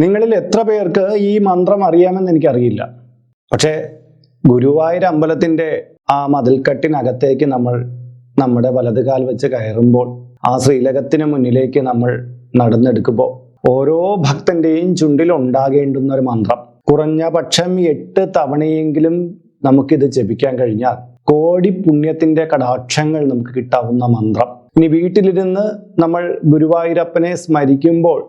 നിങ്ങളിൽ എത്ര പേർക്ക് ഈ മന്ത്രം അറിയാമെന്ന് എനിക്കറിയില്ല. പക്ഷേ ഗുരുവായൂർ അമ്പലത്തിന്റെ ആ മതിൽക്കെട്ടിനകത്തേക്ക് നമ്മൾ നമ്മുടെ വലതുകാൽ വെച്ച് കയറുമ്പോൾ ആ ശ്രീലകത്തിന് മുന്നിലേക്ക് നമ്മൾ നടന്നെടുക്കുമ്പോൾ ഓരോ ഭക്തന്റെയും ചുണ്ടിൽ ഉണ്ടാകേണ്ടുന്ന ഒരു മന്ത്രം. കുറഞ്ഞ പക്ഷം എട്ട് തവണയെങ്കിലും നമുക്കിത് ജപിക്കാൻ കഴിഞ്ഞാൽ കോടി പുണ്യത്തിന്റെ കടാക്ഷങ്ങൾ നമുക്ക് കിട്ടാവുന്ന മന്ത്രം. ഇനി വീട്ടിലിരുന്ന് നമ്മൾ ഗുരുവായൂരപ്പനെ സ്മരിക്കുമ്പോൾ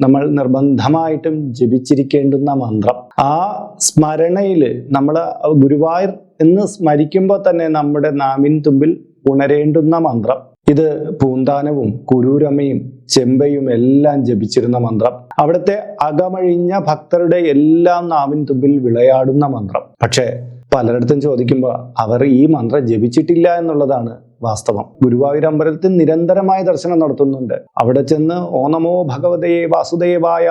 നമ്മൾ നിർബന്ധമായിട്ടും ജപിച്ചിരിക്കേണ്ടുന്ന മന്ത്രം. ആ സ്മരണയിൽ നമ്മൾ ഗുരുവായൂർ എന്ന് സ്മരിക്കുമ്പോൾ തന്നെ നമ്മുടെ നാമിൻ തുമ്പിൽ ഉണരേണ്ടുന്ന മന്ത്രം. ഇത് പൂന്താനവും കുരൂരമ്മയും ചെമ്പയും എല്ലാം ജപിച്ചിരുന്ന മന്ത്രം. അവിടുത്തെ അകമഴിഞ്ഞ ഭക്തരുടെ എല്ലാം നാവിൻ തുമ്പിൽ വിളയാടുന്ന മന്ത്രം. പക്ഷേ പലരിടത്തും ചോദിക്കുമ്പോൾ അവർ ഈ മന്ത്രം ജപിച്ചിട്ടില്ല എന്നുള്ളതാണ് വാസ്തവം. ഗുരുവായൂർ അമ്പലത്തിൽ നിരന്തരമായ ദർശനം നടത്തുന്നുണ്ട്. അവിടെ ചെന്ന് ഓനമോ ഭഗവതയെ ഭഗവതേ വാസുദേവായ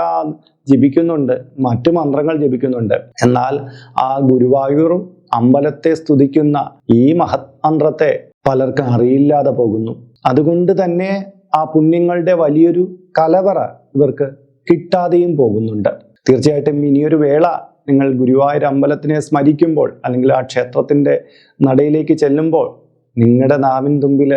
ജപിക്കുന്നുണ്ട്. മറ്റു മന്ത്രങ്ങൾ ജപിക്കുന്നുണ്ട്. എന്നാൽ ആ ഗുരുവായൂർ അമ്പലത്തെ സ്തുതിക്കുന്ന ഈ മഹത് മന്ത്രത്തെ പലർക്കും അറിയില്ലാതെ പോകുന്നു. അതുകൊണ്ട് തന്നെ ആ പുണ്യങ്ങളുടെ വലിയൊരു കലവറ ഇവർക്ക് കിട്ടാതെയും പോകുന്നുണ്ട്. തീർച്ചയായിട്ടും ഇനിയൊരു വേള നിങ്ങൾ ഗുരുവായൂർ അമ്പലത്തിനെ സ്മരിക്കുമ്പോൾ അല്ലെങ്കിൽ ആ ക്ഷേത്രത്തിന്റെ നടയിലേക്ക് ചെല്ലുമ്പോൾ നിങ്ങളുടെ നാവിൻ തുമ്പിൽ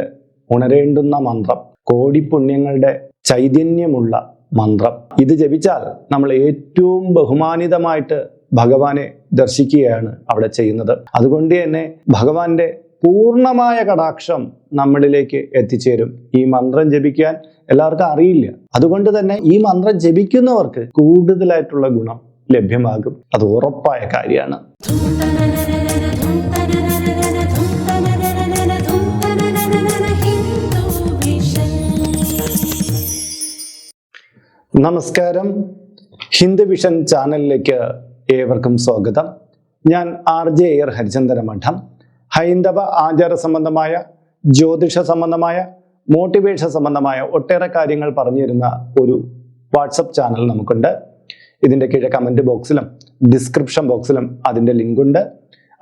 ഉണരേണ്ടുന്ന മന്ത്രം കോടി പുണ്യങ്ങളുടെ ചൈതന്യമുള്ള മന്ത്രം. ഇത് ജപിച്ചാൽ നമ്മൾ ഏറ്റവും ബഹുമാനിതമായിട്ട് ഭഗവാനെ ദർശിക്കുകയാണ് അവിടെ ചെയ്യുന്നത്. അതുകൊണ്ട് തന്നെ ഭഗവാന്റെ പൂർണമായ കടാക്ഷം നമ്മളിലേക്ക് എത്തിച്ചേരും. ഈ മന്ത്രം ജപിക്കാൻ എല്ലാവർക്കും അറിയില്ല. അതുകൊണ്ട് തന്നെ ഈ മന്ത്രം ജപിക്കുന്നവർക്ക് കൂടുതലായിട്ടുള്ള ഗുണം ലഭ്യമാകും. അത് ഉറപ്പായ കാര്യമാണ്. നമസ്കാരം. ഹിന്ദു വിഷൻ ചാനലിലേക്ക് ഏവർക്കും സ്വാഗതം. ഞാൻ ആർ ജെ എയർ ഹരിചന്ദന മഠം. ഹൈന്ദവ ആചാര സംബന്ധമായ ജ്യോതിഷ സംബന്ധമായ മോട്ടിവേഷൻ സംബന്ധമായ ഒട്ടേറെ കാര്യങ്ങൾ പറഞ്ഞു തരുന്ന ഒരു വാട്സപ്പ് ചാനൽ നമുക്കുണ്ട്. ഇതിന്റെ കീഴെ കമന്റ് ബോക്സിലും ഡിസ്ക്രിപ്ഷൻ ബോക്സിലും അതിന്റെ ലിങ്കുണ്ട്.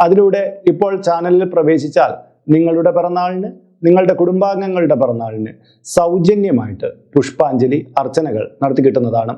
അതിലൂടെ ഇപ്പോൾ ചാനലിൽ പ്രവേശിച്ചാൽ നിങ്ങളുടെ പിറന്നാളിന് നിങ്ങളുടെ കുടുംബാംഗങ്ങളുടെ പിറന്നാളിന് സൗജന്യമായിട്ട് പുഷ്പാഞ്ജലി അർച്ചനകൾ നടത്തി കിട്ടുന്നതാണ്.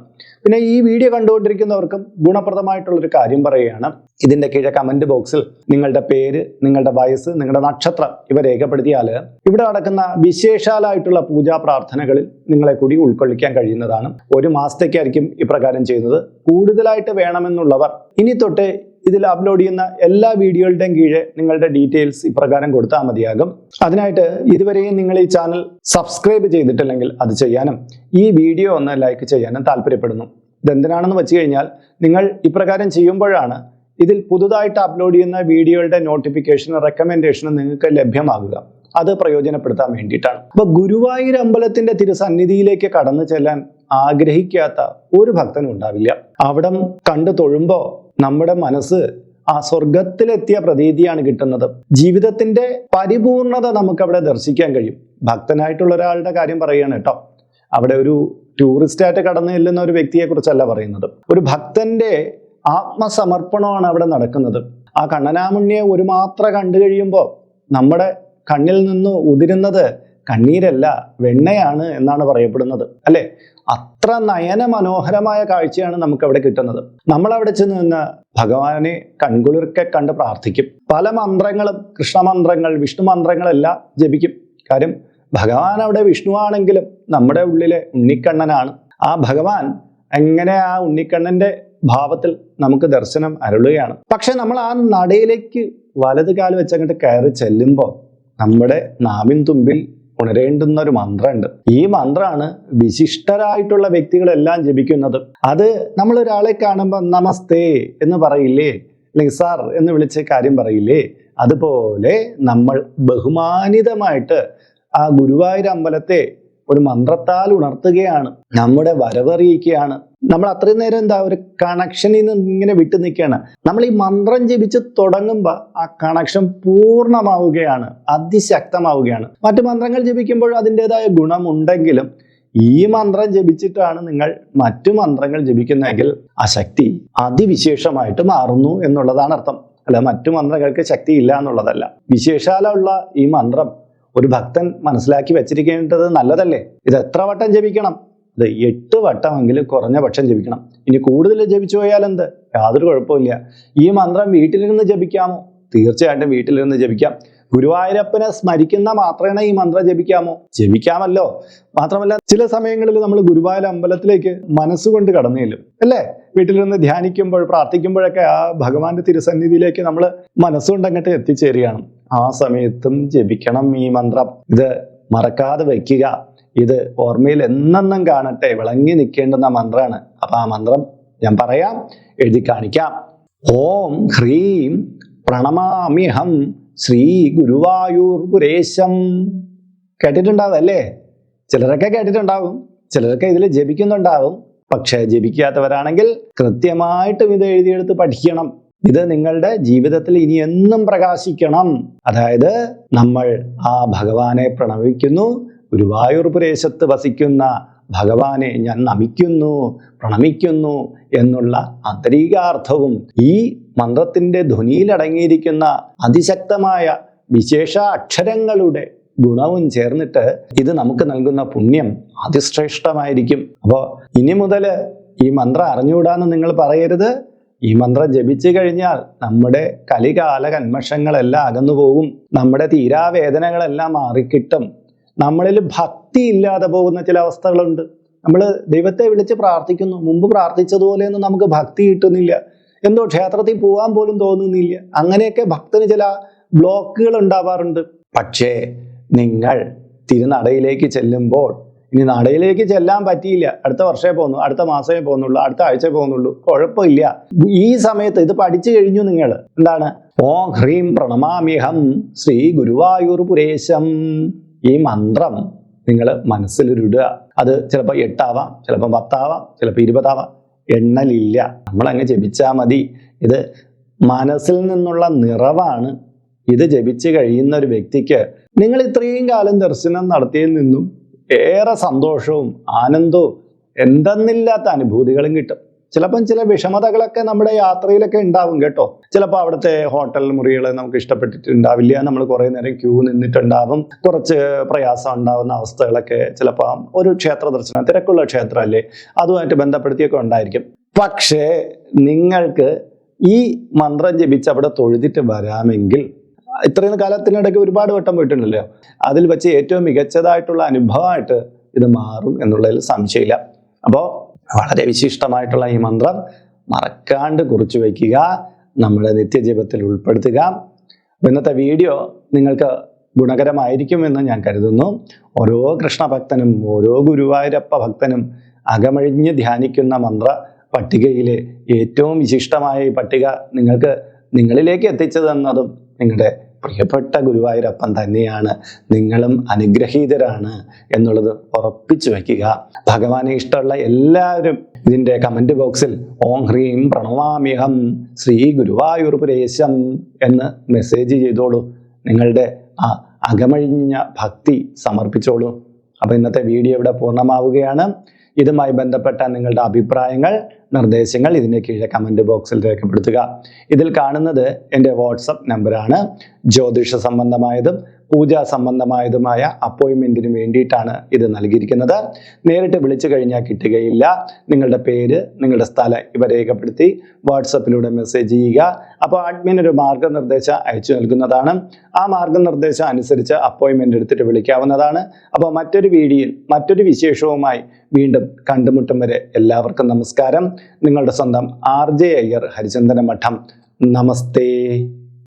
പിന്നെ ഈ വീഡിയോ കണ്ടുകൊണ്ടിരിക്കുന്നവർക്കും ഗുണപ്രദമായിട്ടുള്ളൊരു കാര്യം പറയുകയാണ്. ഇതിന്റെ കീഴെ കമന്റ് ബോക്സിൽ നിങ്ങളുടെ പേര് നിങ്ങളുടെ വയസ്സ് നിങ്ങളുടെ നക്ഷത്രം ഇവ രേഖപ്പെടുത്തിയാൽ ഇവിടെ നടക്കുന്ന വിശേഷാലായിട്ടുള്ള പൂജാ പ്രാർത്ഥനകളിൽ നിങ്ങളെ കൂടി ഉൾക്കൊള്ളിക്കാൻ കഴിയുന്നതാണ്. ഒരു മാസത്തേക്കായിരിക്കും ഇപ്രകാരം ചെയ്യുന്നത്. കൂടുതലായിട്ട് വേണമെന്നുള്ളവർ ഇനി തൊട്ട് ഇതിൽ അപ്ലോഡ് ചെയ്യുന്ന എല്ലാ വീഡിയോകളുടെയും കീഴെ നിങ്ങളുടെ ഡീറ്റെയിൽസ് ഇപ്രകാരം കൊടുത്താൽ മതിയാകും. അതിനായിട്ട് ഇതുവരെയും നിങ്ങൾ ഈ ചാനൽ സബ്സ്ക്രൈബ് ചെയ്തിട്ടില്ലെങ്കിൽ അത് ചെയ്യാനും ഈ വീഡിയോ ഒന്ന് ലൈക്ക് ചെയ്യാനും താല്പര്യപ്പെടുന്നു. ഇതെന്തിനാണെന്ന് വെച്ച് കഴിഞ്ഞാൽ നിങ്ങൾ ഇപ്രകാരം ചെയ്യുമ്പോഴാണ് ഇതിൽ പുതുതായിട്ട് അപ്ലോഡ് ചെയ്യുന്ന വീഡിയോകളുടെ നോട്ടിഫിക്കേഷനും റെക്കമെൻഡേഷനും നിങ്ങൾക്ക് ലഭ്യമാകുക. അത് പ്രയോജനപ്പെടുത്താൻ വേണ്ടിയിട്ടാണ്. അപ്പൊ ഗുരുവായൂർ അമ്പലത്തിന്റെ തിരുസന്നിധിയിലേക്ക് കടന്നു ചെല്ലാൻ ആഗ്രഹിക്കാത്ത ഒരു ഭക്തനും ഉണ്ടാവില്ല. അവിടം കണ്ടു തൊഴുമ്പോ നമ്മുടെ മനസ്സ് ആ സ്വർഗത്തിലെത്തിയ പ്രതീതിയാണ് കിട്ടുന്നത്. ജീവിതത്തിന്റെ പരിപൂർണത നമുക്ക് അവിടെ ദർശിക്കാൻ കഴിയും. ഭക്തനായിട്ടുള്ള ഒരാളുടെ കാര്യം പറയുകയാണ് കേട്ടോ. അവിടെ ഒരു ടൂറിസ്റ്റായിട്ട് കടന്നു ചെല്ലുന്ന ഒരു വ്യക്തിയെ കുറിച്ചല്ല പറയുന്നത്. ഒരു ഭക്തന്റെ ആത്മസമർപ്പണമാണ് അവിടെ നടക്കുന്നത്. ആ കണ്ണനാമുണ്ണിയെ ഒരു മാത്ര കണ്ടു കഴിയുമ്പോൾ നമ്മുടെ കണ്ണിൽ നിന്ന് ഉതിരുന്നത് കണ്ണീരല്ല വെണ്ണയാണ് എന്നാണ് പറയപ്പെടുന്നത്. അല്ലെ? അത്ര നയന മനോഹരമായ കാഴ്ചയാണ് നമുക്ക് അവിടെ കിട്ടുന്നത്. നമ്മൾ അവിടെ ചെന്ന് നിന്ന് ഭഗവാനെ കൺകുളിർക്കെ കണ്ട് പ്രാർത്ഥിക്കും. പല മന്ത്രങ്ങളും കൃഷ്ണമന്ത്രങ്ങൾ വിഷ്ണു മന്ത്രങ്ങളെല്ലാം ജപിക്കും. കാര്യം ഭഗവാൻ അവിടെ വിഷ്ണുവാണെങ്കിലും നമ്മുടെ ഉള്ളിലെ ഉണ്ണിക്കണ്ണനാണ്. ആ ഭഗവാൻ എങ്ങനെ ആ ഉണ്ണിക്കണ്ണന്റെ ഭാവത്തിൽ നമുക്ക് ദർശനം അരുളുകയാണ്. പക്ഷെ നമ്മൾ ആ നടയിലേക്ക് വലത് കാൽ വെച്ചങ്ങോട്ട് കയറി ചെല്ലുമ്പോൾ നമ്മുടെ നാവിൻ തുമ്പിൽ ഉണരേണ്ടുന്ന ഒരു മന്ത്രമുണ്ട്. ഈ മന്ത്രമാണ് വിശിഷ്ടരായിട്ടുള്ള വ്യക്തികളെല്ലാം ജപിക്കുന്നത്. അത് നമ്മൾ ഒരാളെ കാണുമ്പോൾ നമസ്തേ എന്ന് പറയില്ലേ? അല്ലെങ്കിൽ സാർ എന്ന് വിളിച്ച് കാര്യം പറയില്ലേ? അതുപോലെ നമ്മൾ ബഹുമാനിതമായിട്ട് ആ ഗുരുവായൂർ അമ്പലത്തെ ഒരു മന്ത്രത്താൽ ഉണർത്തുകയാണ് നമ്മുടെ വരവറിയിക്കുകയാണ്. നമ്മൾ അത്രയും നേരം എന്താ ഒരു കണക്ഷനിൽ നിന്ന് ഇങ്ങനെ വിട്ടു നിൽക്കുകയാണ്. നമ്മൾ ഈ മന്ത്രം ജപിച്ച് തുടങ്ങുമ്പോൾ ആ കണക്ഷൻ പൂർണമാവുകയാണ് അതിശക്തമാവുകയാണ്. മറ്റു മന്ത്രങ്ങൾ ജപിക്കുമ്പോൾ അതിന്റെതായ ഗുണമുണ്ടെങ്കിലും ഈ മന്ത്രം ജപിച്ചിട്ടാണ് നിങ്ങൾ മറ്റു മന്ത്രങ്ങൾ ജപിക്കുന്നതെങ്കിൽ ആ ശക്തി അതിവിശേഷമായിട്ട് മാറുന്നു എന്നുള്ളതാണ് അർത്ഥം. അല്ല മറ്റു മന്ത്രങ്ങൾക്ക് ശക്തി ഇല്ല എന്നുള്ളതല്ല. വിശേഷാലുള്ള ഈ മന്ത്രം ഒരു ഭക്തൻ മനസ്സിലാക്കി വെച്ചിരിക്കേണ്ടത് നല്ലതല്ലേ? ഇത് എത്ര വട്ടം ജപിക്കണം? ഇത് എട്ട് വട്ടമെങ്കിലും കുറഞ്ഞ പക്ഷം ജപിക്കണം. ഇനി കൂടുതൽ ജപിച്ചു പോയാൽ എന്ത്? യാതൊരു കുഴപ്പമില്ല ഈ മന്ത്രം വീട്ടിലിരുന്ന് ജപിക്കാമോ? തീർച്ചയായിട്ടും വീട്ടിലിരുന്ന് ജപിക്കാം. ഗുരുവായൂരപ്പനെ സ്മരിക്കുന്ന മാത്രമേ ഈ മന്ത്രം ജപിക്കാമോ? ജപിക്കാമല്ലോ. മാത്രമല്ല ചില സമയങ്ങളിൽ നമ്മൾ ഗുരുവായൂർ അമ്പലത്തിലേക്ക് മനസ്സുകൊണ്ട് കടന്നു അല്ലേ? വീട്ടിലിരുന്ന് ധ്യാനിക്കുമ്പോൾ പ്രാർത്ഥിക്കുമ്പോഴൊക്കെ ആ ഭഗവാന്റെ തിരുസന്നിധിയിലേക്ക് നമ്മൾ മനസ്സുകൊണ്ട് അങ്ങോട്ട് എത്തിച്ചേരുകയാണ്. ആ സമയത്തും ജപിക്കണം ഈ മന്ത്രം. ഇത് മറക്കാതെ വയ്ക്കുക. ഇത് ഓർമ്മയിൽ എന്നെന്നും കാണട്ടെ വിളങ്ങി നിൽക്കേണ്ടുന്ന മന്ത്രമാണ്. അപ്പൊ ആ മന്ത്രം ഞാൻ പറയാം എഴുതി കാണിക്കാം. ഓം ഹ്രീം പ്രണമാമ്യഹം ശ്രീ ഗുരുവായൂർ പുരേശം കേട്ടിട്ടുണ്ടാവും അല്ലേ? ചിലരൊക്കെ കേട്ടിട്ടുണ്ടാവും. ചിലരൊക്കെ ഇതിൽ ജപിക്കുന്നുണ്ടാവും. പക്ഷേ ജപിക്കാത്തവരാണെങ്കിൽ കൃത്യമായിട്ടും ഇത് എഴുതിയെടുത്ത് പഠിക്കണം. ഇത് നിങ്ങളുടെ ജീവിതത്തിൽ ഇനി എന്നും പ്രകാശിക്കണം. അതായത് നമ്മൾ ആ ഭഗവാനെ പ്രണമിക്കുന്നു. ഗുരുവായൂർ പ്രദേശത്ത് വസിക്കുന്ന ഭഗവാനെ ഞാൻ നമിക്കുന്നു പ്രണമിക്കുന്നു എന്നുള്ള ആന്തരികാർത്ഥവും ഈ മന്ത്രത്തിന്റെ ധ്വനിയിലടങ്ങിയിരിക്കുന്ന അതിശക്തമായ വിശേഷ അക്ഷരങ്ങളുടെ ഗുണവും ചേർന്നിട്ട് ഇത് നമുക്ക് നൽകുന്ന പുണ്യം അതിശ്രേഷ്ഠമായിരിക്കും. അപ്പോൾ ഇനി മുതൽ ഈ മന്ത്രം അറിഞ്ഞുകൂടാന്ന് നിങ്ങൾ പറയരുത്. ഈ മന്ത്രം ജപിച്ചു കഴിഞ്ഞാൽ നമ്മുടെ കലികാല കന്മഷങ്ങളെല്ലാം അകന്നു പോകും നമ്മുടെ തീരാവേദനകളെല്ലാം മാറിക്കിട്ടും. നമ്മളിൽ ഭക്തി ഇല്ലാതെ പോകുന്ന ചില അവസ്ഥകളുണ്ട്. നമ്മൾ ദൈവത്തെ വിളിച്ച് പ്രാർത്ഥിക്കുന്നു. മുമ്പ് പ്രാർത്ഥിച്ചതുപോലെയൊന്നും നമുക്ക് ഭക്തി കിട്ടുന്നില്ല. എന്തോ ക്ഷേത്രത്തിൽ പോകാൻ പോലും തോന്നുന്നില്ല. അങ്ങനെയൊക്കെ ഭക്തന് ചില ബ്ലോക്കുകൾ ഉണ്ടാവാറുണ്ട്. പക്ഷേ നിങ്ങൾ തിരുനടയിലേക്ക് ചെല്ലുമ്പോൾ ഇനി നടയിലേക്ക് ചെല്ലാൻ പറ്റിയില്ല. അടുത്ത വർഷമേ പോകുന്നു അടുത്ത മാസമേ പോകുന്നുള്ളൂ അടുത്ത ആഴ്ച പോകുന്നുള്ളൂ. കുഴപ്പമില്ല. ഈ സമയത്ത് ഇത് പഠിച്ചു കഴിഞ്ഞു നിങ്ങൾ. എന്താണ്? ഓ ഹ്രീം പ്രണമാമ്യഹം ശ്രീ ഗുരുവായൂർ പുരേശം ഈ മന്ത്രം നിങ്ങൾ മനസ്സിലൊരിടുക അത് ചിലപ്പോൾ എട്ടാവാം ചിലപ്പോൾ പത്താവാം ചിലപ്പോൾ ഇരുപതാവാം. എണ്ണലില്ല. നമ്മളങ്ങ് ജപിച്ചാൽ മതി. ഇത് മനസ്സിൽ നിന്നുള്ള നിറവാണ്. ഇത് ജപിച്ചു കഴിയുന്ന ഒരു വ്യക്തിക്ക് നിങ്ങൾ ഇത്രയും കാലം ദർശനം നടത്തിയതിൽ നിന്നും ഏറെ സന്തോഷവും ആനന്ദവും എന്തെന്നില്ലാത്ത അനുഭൂതികളും കിട്ടും. ചിലപ്പം ചില വിഷമതകളൊക്കെ നമ്മുടെ യാത്രയിലൊക്കെ ഉണ്ടാവും കേട്ടോ. ചിലപ്പോൾ അവിടുത്തെ ഹോട്ടൽ മുറികൾ നമുക്ക് ഇഷ്ടപ്പെട്ടിട്ടുണ്ടാവില്ല. നമ്മൾ കുറേ നേരം ക്യൂ നിന്നിട്ടുണ്ടാവും. കുറച്ച് പ്രയാസം ഉണ്ടാവുന്ന അവസ്ഥകളൊക്കെ ചിലപ്പോൾ ഒരു ക്ഷേത്ര ദർശനം തിരക്കുള്ള ക്ഷേത്രമല്ലേ അതുമായിട്ട് ബന്ധപ്പെടുത്തിയൊക്കെ ഉണ്ടായിരിക്കും. പക്ഷേ നിങ്ങൾക്ക് ഈ മന്ത്രം ജപിച്ച് അവിടെ തൊഴുതിട്ട് വരാമെങ്കിൽ ഇത്രയും കാലത്തിനിടയ്ക്ക് ഒരുപാട് വട്ടം പോയിട്ടുണ്ടല്ലോ. അതിൽ വെച്ച് ഏറ്റവും മികച്ചതായിട്ടുള്ള അനുഭവമായിട്ട് ഇത് മാറും എന്നുള്ളതിൽ സംശയമില്ല. അപ്പോൾ വളരെ വിശിഷ്ടമായിട്ടുള്ള ഈ മന്ത്രം മറക്കാണ്ട് കുറിച്ചു വയ്ക്കുക നമ്മുടെ നിത്യജീവിതത്തിൽ ഉൾപ്പെടുത്തുക. ഇന്നത്തെ വീഡിയോ നിങ്ങൾക്ക് ഗുണകരമായിരിക്കുമെന്ന് ഞാൻ കരുതുന്നു. ഓരോ കൃഷ്ണഭക്തനും ഓരോ ഗുരുവായൂരപ്പ ഭക്തനും അകമഴിഞ്ഞ് ധ്യാനിക്കുന്ന മന്ത്ര പട്ടികയിലെ ഏറ്റവും വിശിഷ്ടമായ ഈ പട്ടിക നിങ്ങൾക്ക് നിങ്ങളിലേക്ക് എത്തിച്ചതെന്നതും നിങ്ങളുടെ പ്രിയപ്പെട്ട ഗുരുവായൂരപ്പൻ തന്നെയാണ് നിങ്ങളും അനുഗ്രഹീതരാണ് എന്നുള്ളത് ഉറപ്പിച്ചു വയ്ക്കുക. ഭഗവാനെ ഇഷ്ടമുള്ള എല്ലാവരും ഇതിന്റെ കമന്റ് ബോക്സിൽ ഓം ഹ്രീം പ്രണവാമ്യഹം ശ്രീ ഗുരുവായൂർ പുരേശം എന്ന് മെസ്സേജ് ചെയ്തോളൂ. നിങ്ങളുടെ ആ അകമഴിഞ്ഞ ഭക്തി സമർപ്പിച്ചോളൂ. അപ്പോൾ ഇന്നത്തെ വീഡിയോ ഇവിടെ പൂർണമാവുകയാണ്. ഇതുമായി ബന്ധപ്പെട്ട നിങ്ങളുടെ അഭിപ്രായങ്ങൾ നിർദ്ദേശങ്ങൾ ഇതിന്റെ കീഴെ കമന്റ് ബോക്സിൽ രേഖപ്പെടുത്തുക. ഇതിൽ കാണുന്നത് എന്റെ വാട്സപ്പ് നമ്പറാണ് ജ്യോതിഷ സംബന്ധമായതും പൂജാ സംബന്ധമായതുമായ അപ്പോയിൻമെന്റിന് വേണ്ടിയിട്ടാണ് ഇത് നൽകിയിരിക്കുന്നത്. നേരിട്ട് വിളിച്ചു കഴിഞ്ഞാൽ കിട്ടുകയില്ല. നിങ്ങളുടെ പേര് നിങ്ങളുടെ സ്ഥലം ഇവ രേഖപ്പെടുത്തി വാട്സപ്പിലൂടെ മെസ്സേജ് ചെയ്യുക. അപ്പോൾ അഡ്മിൻ ഒരു മാർഗനിർദ്ദേശം അയച്ചു നൽകുന്നതാണ്. ആ മാർഗനിർദ്ദേശം അനുസരിച്ച് അപ്പോയിൻമെന്റ് എടുത്തിട്ട് വിളിക്കാവുന്നതാണ്. അപ്പോൾ മറ്റൊരു വീഡിയോയിൽ മറ്റൊരു വിശേഷവുമായി വീണ്ടും കണ്ടുമുട്ടും വരെ എല്ലാവർക്കും നമസ്കാരം. നിങ്ങളുടെ സ്വന്തം ആർ ജെ അയ്യർ ഹരിചന്ദന മഠം. നമസ്തേ.